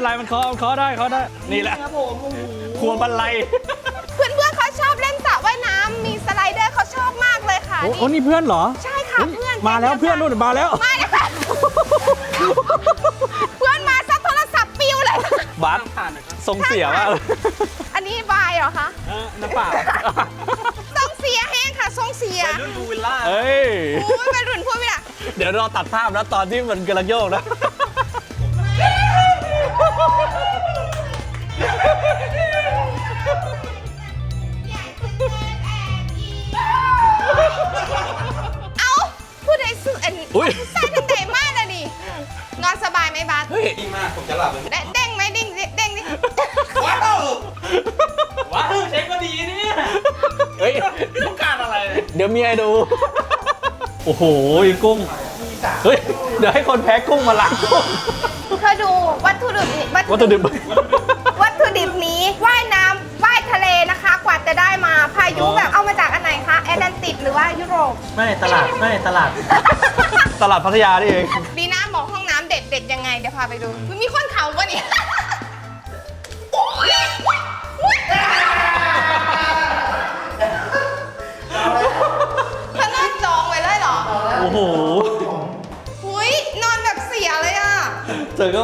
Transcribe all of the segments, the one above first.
เป็นไรมันเคาะมันเคาะได้เคาะได้ นี่แหละครับผมโอ้โหครัวบันไลเพื่อนเพื่อนๆเขาชอบเล่นสระว่ายน้ำมีสไลเดอร์เขาชอบมากเลยค่ะโอ้โอ้นี่เพื่อนเหรอใช่ค่ะเฮ้ยเพื่อนมาแล้วเพื่อนนู่นมาแล้ว มาแล้วค่ะเพื่อนมาซัดโทรศัพท์ปิวเลย บัสผ่านหนะครับทรงเสียมากเลยอันนี้บายเหรอคะน้ำเปล่าทรงเสียแห้งค่ะทรงเสียวัยรุ่นดูวิลล่าเอ้ยโอ้ยเป็นรุ่นพูดไม่ได้เดี๋ยวเราตัดภาพนะตอนที่มันกำลังโยกนะ ไหมบัสเฮ้ยดีมากผมจะหลับเลยได้เด้งไหมดิ้งดิเด้งดิว้าวว้าวเช็คก็ดีเนี่ยเฮ้ย ต้องการอะไร เดี๋ยวเมียดู โอ้โหกุ้ง เฮ้ย เดี๋ยวให้คนแพ้กุ้งมาล้างกุ้ง เธอดูวัตถุดิบนี้วัตถุดิบ วัตถุดิบนี้ว่ายน้ำว่ายทะเลนะคะ กว่าจะได้มาพายุอ๋อแบบเอามาจากอันไหนคะแอตแลนติกหรือว่ายุโรป ไม่ตลาดไม่ตลาด ตลาดพัทยานี่เอง ดีน่าบอกห้องน้ำเด็ดเด็ดยังไงเดี๋ ยวพาไปดูมันมีคนเขาปะเนี่ยเธอนอนจองไว้เลยเหรอโอ้โห หุยนอนแบบเสียเลยอะ เจอก็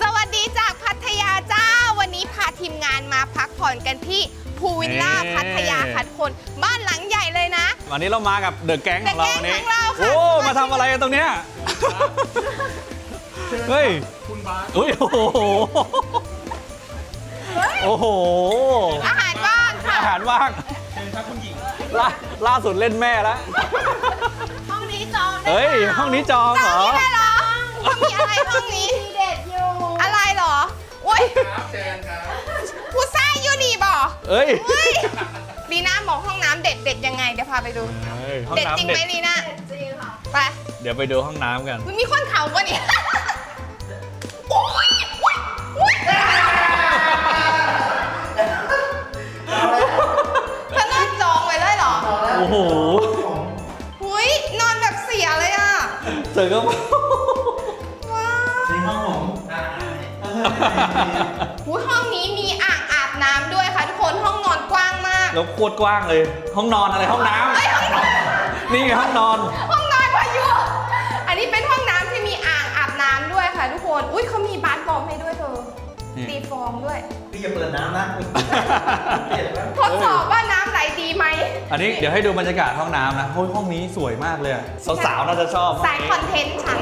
สวัสดีจากพัทยาเจ้า วันนี้พาทีมงานมาพักผ่อนกันที่พูวิลล่าพัทยาคัดคนบ้านหลังใหญ่เลยนะ วันนี้เรามากับเดอะแก๊งของเรา The วันนี้ Gang ของเราค่ะ โอ้ มาทำอะไรกันตรงเนี้ย เฮ้ย คุณบาสอุ้ยโอ้โห โอ้โห อาหารว่างค่ะอาหารว่างเชิญครับคุณหญิงล่าล่าสุดเล่นแม่แล้ว ห้องนี้จองได้เฮ้ย ห้องนี้จองจเหรองอนี่ได้เหรอเขามีอะไรห้องนี้ เด็ดอยู่อะไรเหรออุ้ยครับเชิญครับผู้ซ่ายอยู่นี่บ่เอ้ยเฮ้ยลีน่าบอกห้องน้ำเด็ดเด็ดยังไงเดี๋ยวพาไปดู เฮ้ยห้องเด็ดจริงน้ำไหมเด็ดลีน่าจริงค่ะไป เดี๋ยวไปดูห้องน้ำกัน มันมีคนเขาปะเนี่ย อโอ้โหหุยนอนแบบเสียเลยอะ เจอก็ ว้าวในห้องผมอ่าหุยห้องนี้มีอ่างอาบน้ำด้วยค่ะทุกคนห้องนอนกว้างมาก แล้วโคตรกว้างเลย ห้องนอนอะไรห้องน้เอ้ยห้องนอนำนี่ไงห้องนอน ห้องนอนพายุ อันนี้เป็นห้องน้ำที่มีอ่างอาบน้ำด้วยค่ะทุกคน อุ้ยเขามีบาสบอมให้ด้วยเธอ นี่ ตีฟองด้วย พี่อย่าเปิดน้ำนะเปลี่ยนแล้ว ทดสอบว่าน้ำไหล ดีไหมอันนี้เดี๋ยวให้ดูบรรยากาศห้องน้ำนะโอ้ยห้องนี้สวยมากเลยอะสาวๆน่าจะชอบสายคอนเทนต์ฉัน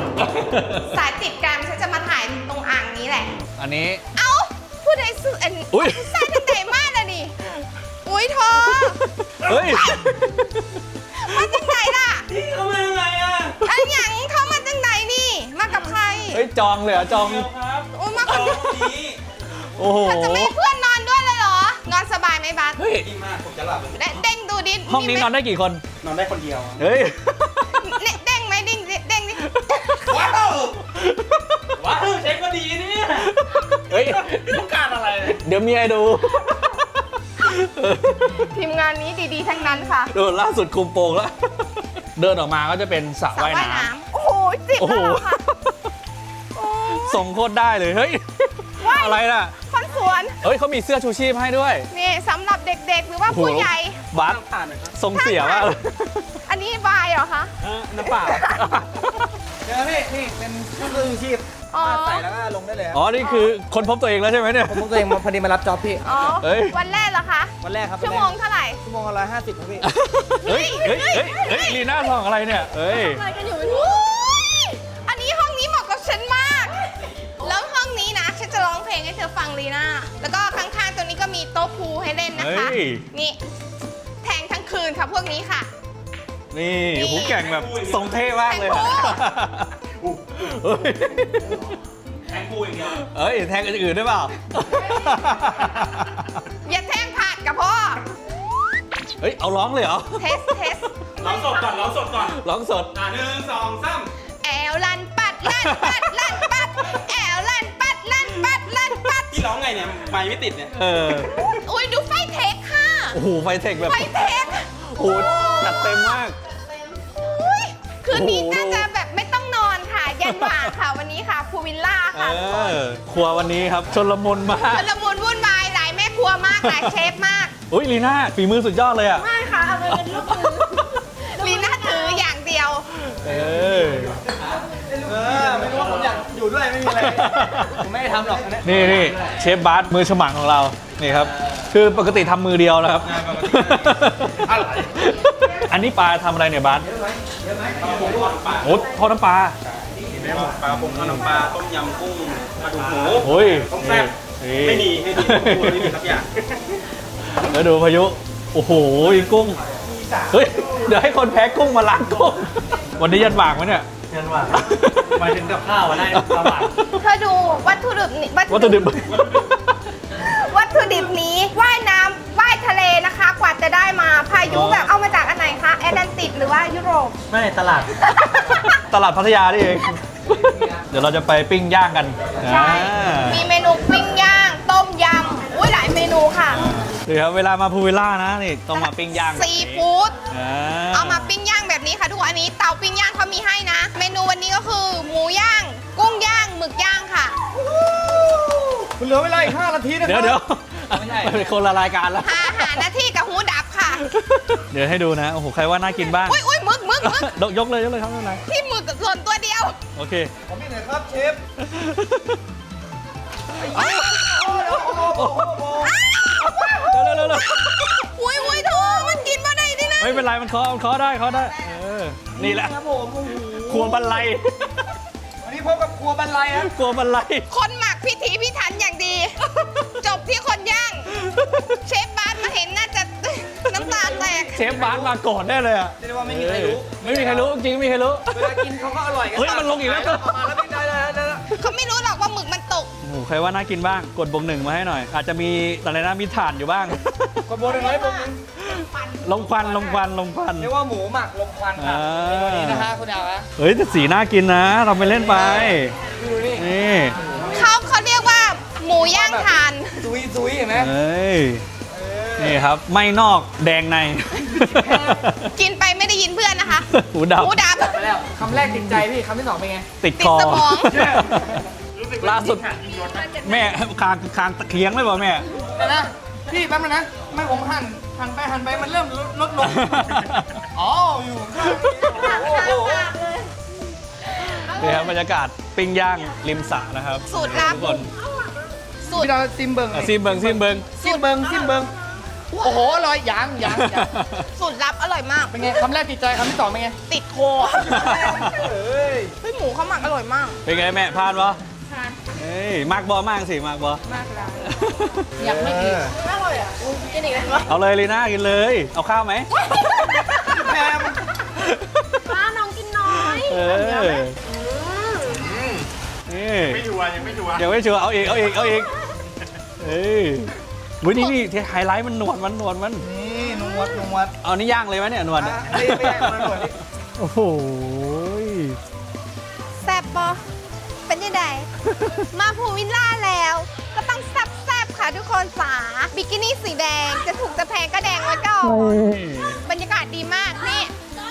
สายติดการฉันจะมาถ่ายตรงอ่างนี้แหละ อันนี้ เอ้าผู้ใดซื้ออันอุ๊ย ใส่ตั้งแต่มากเลยนี่ อุ้ยเธอเฮ้ยมาจากไหนล่ะพี่เขามายังไงอะอันหยังเขามาจากไหนนี่ มากับใครเฮ้ยจองเลยเหรอจอง เดี๋ยวครับโอ้ยมาตกัอบนนี้โอ้โหเธอจะไม่ให้เพื่อ จะหลับเลยเด้เด้งดูดิห้องนี้นอนได้กี่คน นอนได้คนเดียวเฮ้ยเด้งเด้งไหมดิ้งดิเด้งดิว้าวว้าวเช็คก็ดีเนี่ยเฮ้ย ต้องการอะไร เดี๋ยวเมียดู ทีมงานนี้ดีๆทั้งนั้นค่ะดูล่าสุดคุมโปงแล้ว เดินออกมาก็จะเป็นสระสระว่ายว่ายน้น้ำโอ้โหจิบโอ้โหแล้วเหรอค่ะโอ้ำส่งโคตรได้เลย เฮ้ยว่ายอะไรน่ะ คนสวน เฮ้ยเขามีเสื้อชูชีพให้ด้วยนี่สำหรับเด็กๆ หรือว่าโอ้โหผู้ใหญ่ บัสต้องผ่านหน่อยครับทรงเสียมากเลยอันนี้บายเหรอคะ เออน้ำเปล่าเดี๋ยวพี่นี่เป็นเครื่องมือชีพอ๋อ ใส่แล้วก็ลงได้เลยอ๋อ นี่คือคนพบตัวเองแล้วใช่ไหมเนี่ย ผมตัวเองมาพอดีมารับจ็อบพี่ อ๋อเฮ้ย วันแรกเหรอคะ วันแรกครับชั่วโมงเท่าไหร่ ชั่วโมงละร้อยห้าสิบครับพี่ เฮ้ยเฮ้ยเฮ้ยเฮ้ยลีน่าทองอะไรเนี่ยเฮ้ยอะไรกันอยู่อุ๊ย นนะคะ เฮ้ย นี่ แทงทั้งคืนค่ะพวกนี้ค่ะ นี่หูแก่งแบบทรงเท่มากเลยแทงเฮ้ยแทงกูอย่างเดียวเอ้ยแทงอื่นๆได้เปล่า อย่าแทงผ่านกับพ่อ เฮ้ยเอาร้องเลยเหรอ เทสเทสร้องสดก่อนร้องสดก่อนร้องสด อ่าหนึ่งสองสามแอลลันปัดลันปัดลันปัดแอลลันไม้ไม่ติดเนี่ย เออ อุ้ยดูไฟเทคค่ะ โอ้โหไฟเทคแบบไฟเทคโอ้โหจัดเต็มมาก อุ้ยคืนนี้โอ้โหน่าจะแบบไม่ต้องนอนค่ะยันหว่างค่ะวันนี้ค่ะพูวิลล่าเอค่ะทุกคนอครัววันนี้ครับชนละมุนมากมันละมุนวุ่นวายหลายแม่ครัวมากหลายเชฟมากอุ้ยลีน่าฝีมือสุดยอดเลยอะ ไม่ค่ะเอาไปเป็นลูกมือลีน่าถืออย่างเดียว เออ เออไม่รู้ว่าผมอยากอยู่ด้วยไม่มีอะไร ผมไม่ได้ทำหรอกอันเนี้ยนี่นี่เชฟบาสมือฉมังของเรา นี่ครับ คือปกติทำมือเดียวนะครับงานปกติอะไร อันนี้ปลาทำอะไรเนี่ยบาสโอ้ทอดน้ำปลาแม่หมกปลาปงทอดน้ำปลาต้มยำกุ้งปลาดุกหมูโอ้ยต้มแซ่บนี่ไม่ดีไม่ดีไม่ดีไม่ดีสักอย่างแล้วดูพายุ โอ้โหกุ้ง เฮ้ย เดี๋ยวให้คนแพ้กุ้งมาล้างกุ้ง วันนี้ยันหวางไหมเนี่ยเช่นว่าหมายถึงกับข้าวอะได้ประมาณเธอดูวัตถุดิบนี่วัตถุดิบ มาพายุอ๋อแบบเอามาจากอันไหนคะแอตแลนติกหรือว่ายุโรป ไม่ตลาด ตลาดพัทยานี่เอง เดี๋ยวเราจะไปปิ้งย่างกันใช่ อ่ามีเมนูปิ้งย่าง ต้มยำ อุ้ยหลายเมนูค่ะนี่ครับเวลามาพูวิลล่านะนี่ต้องมาปิ้งย่างซีฟู้ด อ่าเอามาปิ้งย่างแบบนี้ค่ะทุกคนอันนี้เตาปิ้งย่างเขามีให้นะ เมนูวันนี้ก็คือ หมูย่าง กุ้งย่างหมึกย่างค่ะ คุณเหลือเวลาอีก5นาทีนะเดี๋ยวเดี๋ยวไม่ใช่ เป็นคนละรายการแล้ว หาอาหารหน้าที่กับหูดับค่ะ เดี๋ยวให้ดูนะ โอ้โห ใครว่าน่ากินบ้าง อุ้ยอุ้ยหมึกหมึกหมึกยกเลยยกเลยครับไม่เป็นไรที่หมึกหล่นตัวเดียวโอเค ผมนี่หน่อยครับเชฟเร็วเร็วเร็วอุ้ยอุ้ยเธอมันกินมาได้ดินะไม่เป็นไร มันเคาะมันเคาะได้เคาะได้ เออ นี่แหละครับผมโอ้โหครัวบันไลวันนี้พบกับครัวบันไลครับครัวบันไลคนหมักพิถีพิถันอย่างดี จบที่คนย่าง เชฟบาสมาเห็นน่าจะน้ำตาแตกเชฟบาสมาก่อนได้เลยอะเรียกได้ว่าไม่มีใครรู้ไม่มีใครรู้จริงไม่มีใครรู้ เวลากินเขาก็อร่อยกันเฮ้ยมันลงอีกแล้วประมาณแล้วไม่ได้แล้วได้แล้วเขาไม่รู้หรอกว่าหมึกมันตกโอ้โหใครว่าน่ากินบ้างกดบงหนึ่งมาให้หน่อย อาจจะมีอะไรนะมีถ่านอยู่บ้าง กดโบนน้อยๆผมนึงลงควันลงควันลงควัน เรียกว่าหมูหมักลมควันครับอ่า เมนูนี้นะคะคุณดาวฮะเฮ้ยแต่สีน่ากินนะทำไปเล่นไปดูนี่นี่เขาเขาเรียกว่าหมูย่างทานซุยซุยเห็นไหมเฮ้ย นี่ครับ ไม่นอกแดงใน กินไปไม่ได้ยินเพื่อนนะคะ หูดับ หูดับ ไปแล้วคำแรกติดใจพี่คำที่สองเป็นไง ติดติคดอสมอง ล่าสุด แม่คางคางตะเคียงเลยป่ะแม่ แต่นะพี่แป๊บนึงนะ ไม่ผมหั่นหั่นไปหั่นไปมันเริ่มลดลดลง อ๋อ อยู่ข้างๆโอ้โหนี่ครับบรรยากาศปิ้งย่างริมสระนะครับสูตรลับ ทุกคนสูตรพี่ดาวซิมเบิงอะซิมเบิงซิมเบิงซิมเบิงซิมเบิง โอ้โหอร่อยยังยังยังสูตรลับอร่อยมาก เป็นไงคำแรกติดใจคำที่สองเป็นไง ติดโคเอ้ยเฮ้ยหมูเขาหมักอร่อยมาก เป็นไงแม่พลาดปะทานเฮ้ยมากบอมากสิมากบอมากแล้วอยากไม่กินอร่อยอะกินอีกแล้วเอาเลยลีน่ากินเลย เอาข้าวไหมแพมป้าน้องกินน้อยเออนี่ไม่ชัวร์ยังไม่ชัวร์ยังไม่ชัวร์เอาอีกเอาอีกเอาอีกเอ้ย วุ้ยนี่นี่ที่ไฮไลท์มันหนวดมันหนวดมัน นี่นวดนวดเอานี่ย่างเลยไหมเนี่ยหนวดเนี่ย อะไม่ไม่ไม่หนวดดิโอ้โหแซ่บปะเป็นยังไง มาภูวิลล่าแล้ว ก็ต้องแซ่บแซบๆค่ะทุกคนสาบิกินี่สีแดงจะถูกจะแพงก็แดงไว้ก่อน บรรยากาศดีมากนี่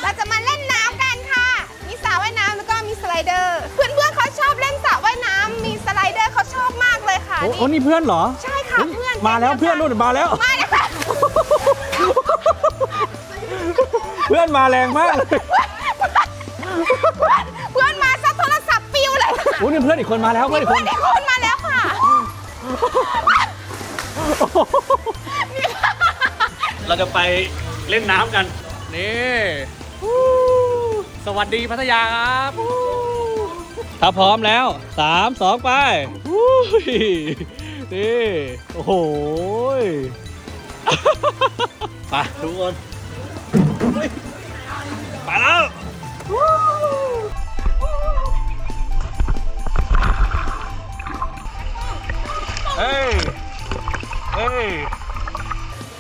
เราจะมาเล่นน้ำกันค่ะ มีสระว่ายน้ำแล้วก็มีสไลเดอร์ เพื่อนๆเขาชอบเล่นสระว่ายน้ำมีสไลเดอร์เขาชอบมากเลยค่ะโอ้โอ้นี่เพื่อนเหรอ ใช่ มาแล้วเพื่อนนู่นมาแล้วมาเลยค่ะเพื่อนมาแรงมากเลยเพื่อนมาซะโทรศัพท์ปิวเลยค่ะโอ้นี่เพื่อนอีกคนมาแล้วเพื่อนอีกคเพื่อนนอีกคนมาแล้วค่ะ เราจะไปเล่นน้ำกัน นี่วู้สวัสดีพัทยาครับวู้ถ้าพร้อมแล้วสามสองไป วู้ยนี่โอ้โหยไปทุกคนเฮ้ยไปแล้วเฮ้ยเฮ้ย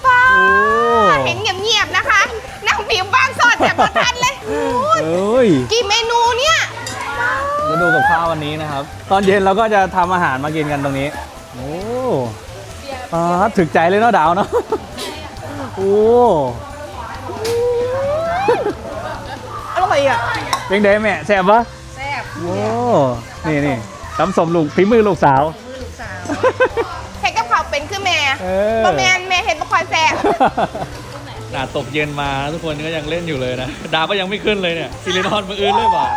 ป้าโอ้เห็นเงียบๆนะคะนั่งบีบบ้างสอดแต่พอทันเลยโอ้ยเอ้ยกี่เมนูเนี่ย มาดูกับข้าววันนี้นะครับ ตอนเย็นเราก็จะทำอาหารมากินกันตรงนี้ โอ้อ๋อถึกใจเลยเนาะดาวเนาะโอ้อร่อยอะเป็นไงแม่แซ่บปะแซ่บโอ้นี่นี่ตำสมลูกฝีมือลูกสาวเห็ดกับเขาวเป็นคือแม่เออบ่แม่นแม่เห็ดบ่ค่อยแซ่บน่าตกเย็นมาทุกคนก็ยังเล่นอยู่เลยนะดาวก็ยังไม่ขึ้นเลยเนี่ยซิลินอนมืออื่นเลยว่ะ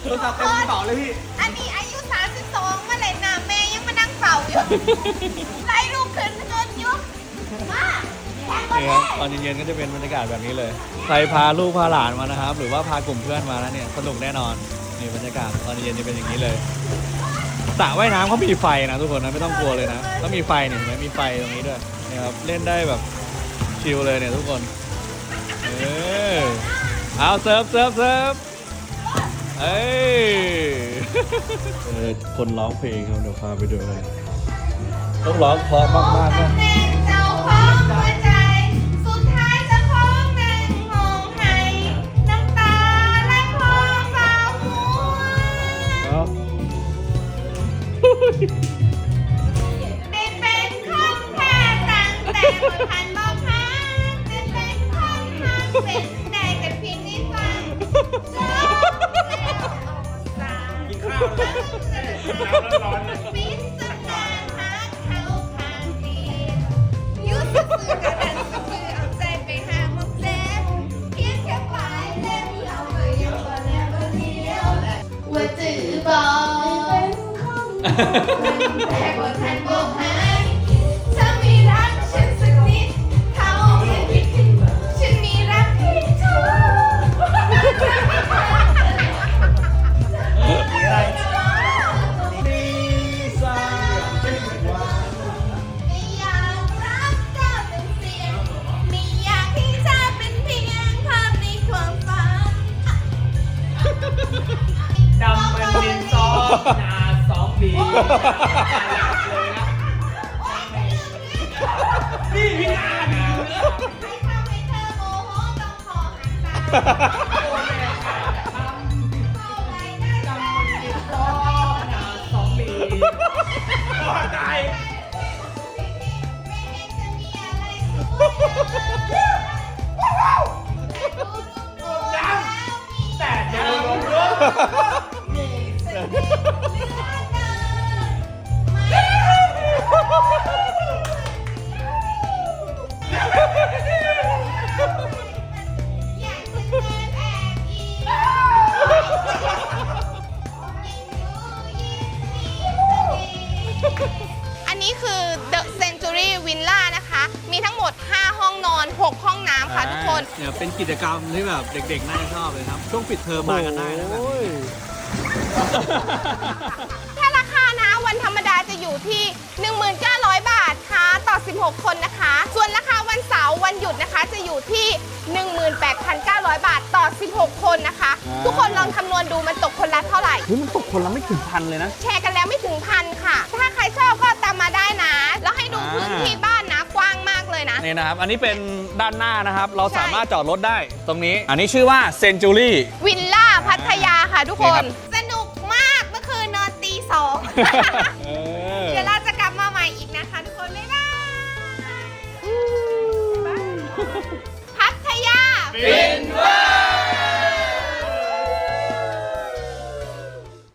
โทรศัพท์เต็มกระเป๋าเลยพี่ อันนี้อายุ 32มาเลยนะแม่ยังมานั่งเฝ้าอยู่ ไล่ลูกขึ้นเงินอยู่มาแทงบ่นี่คแม่รับตอนเย็นๆก็จะเป็นบรรยากาศแบบนี้เลย ใครพาลูกพาหลานมานะครับ หรือว่าพากลุ่มเพื่อนมาแล้วเนี่ยสนุกแน่นอนนี่บรรยากาศตอนเย็นจะเป็นอย่างนี้เลยสระว่ายน้ำเขามีไฟนะทุกคนนะไม่ต้องกลัวเลยนะแล้วมีไฟเนี่ยเห็นไหมมีไฟตรงนี้ด้วยนี่ครับเล่นได้แบบชิลเลยเนี่ยทุกคนเออเอาเซิร์ฟเซิร์ฟเซิร์ฟ เอ้ยเออคนร้องเพลงครับเดี๋ยวพาไปดูเลยต้องร้องเพราะมากๆนะแม่เจ้าของหัวใจสุดท้ายเจะของนั่งห้องให้น้ำ แต่บ่ทันบอกหายถ้ามีรักฉันสักนิดเขาไม่คิดถึงฉันมีรักเพียงเธอไม่อยากรักเจ้าเป็นเสียง ไม่อยากให้เธอเป็นเพียงภาพในความฝัน ดำเป็นดินสอนาสอ ปีเลยนะนี่พี่นาเนี่ยให้ทำให้เธอโมโหต้องขอหันตาเข้าไปได้ดำเป็ น้ำค่ะทุกคนเนี่ยเป็นกิจกรรมที่แบบเด็กๆน่าจะชอบเลยครับ ช่วงปิดเทอมมากันได้นะแบบนี้ถ้าราคานะวันธรรมดาจะอยู่ที่ 1,900 บาทค่ะต่อ 16 คนนะคะ ส่วนราคาวันเสาร์วันหยุดนะคะจะอยู่ที่ 18,900 บาทต่อ 16 คนนะคะอ่าทุกคนลองคำนวณดูมันตกคนละเท่าไหร่ เฮ้ยมันตกคนละไม่ถึงพันเลยนะ แชร์กันแล้วไม่ถึงพันค่ะ ถ้าใครชอบก็ นะนี่นะครับ อันนี้เป็นด้านหน้านะครับ เราใช่สามารถจอดรถได้ตรงนี้ อันนี้ชื่อว่าเซนจูรี่วิลล่าพัทยาค่ะทุกคนี่ครัน บ สนุกมากเมื่อคืนนอนตีสอง เออ